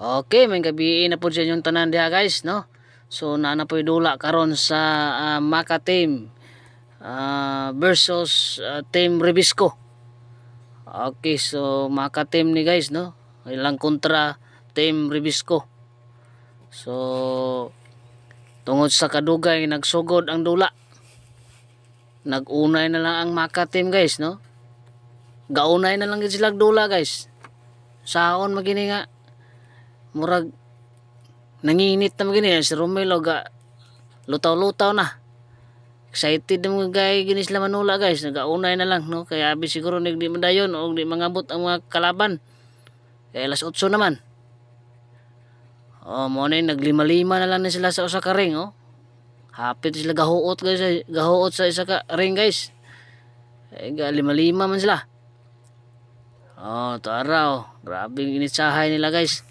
Okay, may gabi na po sa inyong tanan diha guys, no? So naana po dula karon sa ah, Maka team ah, versus ah, team Rebisco. Okay, so Maka team ni guys, no? Ilang kontra team Rebisco. So tungod sa kadugay nagsugod ang dula. Nagunay na lang ang Maka team guys, no? Gaunay na lang sila dula guys. Saon magini nga murag nanginit na magini si Romelo ga lutaw-lutaw na. Excited mga gay gini sila manula guys. Nagaunay na lang no? Kaya abi siguro nagdi madayon o di mangabot ang mga kalaban. Kaya alas 8 naman. Oh mo na naglima-lima na lang na sila sa usa ka ring oh. Hapit sila gahuot guys gahuot sa isa ka ring guys. Eh lima-lima man sila. Oh tara oh grabe initsahay nila guys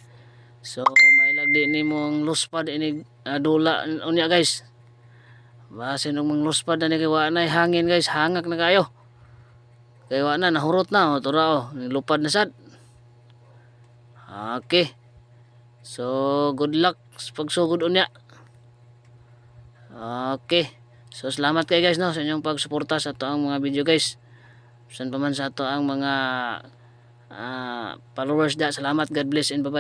So may lagdi ni mong luspad ini uh, dula unya guys. Base nung mong luspad na ni kay na hangin guys, hangak na kayo. Kay wa na nahurot na oh, tura oh, nilupad na sad. Okay. So good luck pagsugod unya. Okay. So salamat kay guys no sa inyong pagsuporta sa ato ang mga video guys. San pa man sa ato ang mga ah, followers da. Salamat. God bless and bye-bye.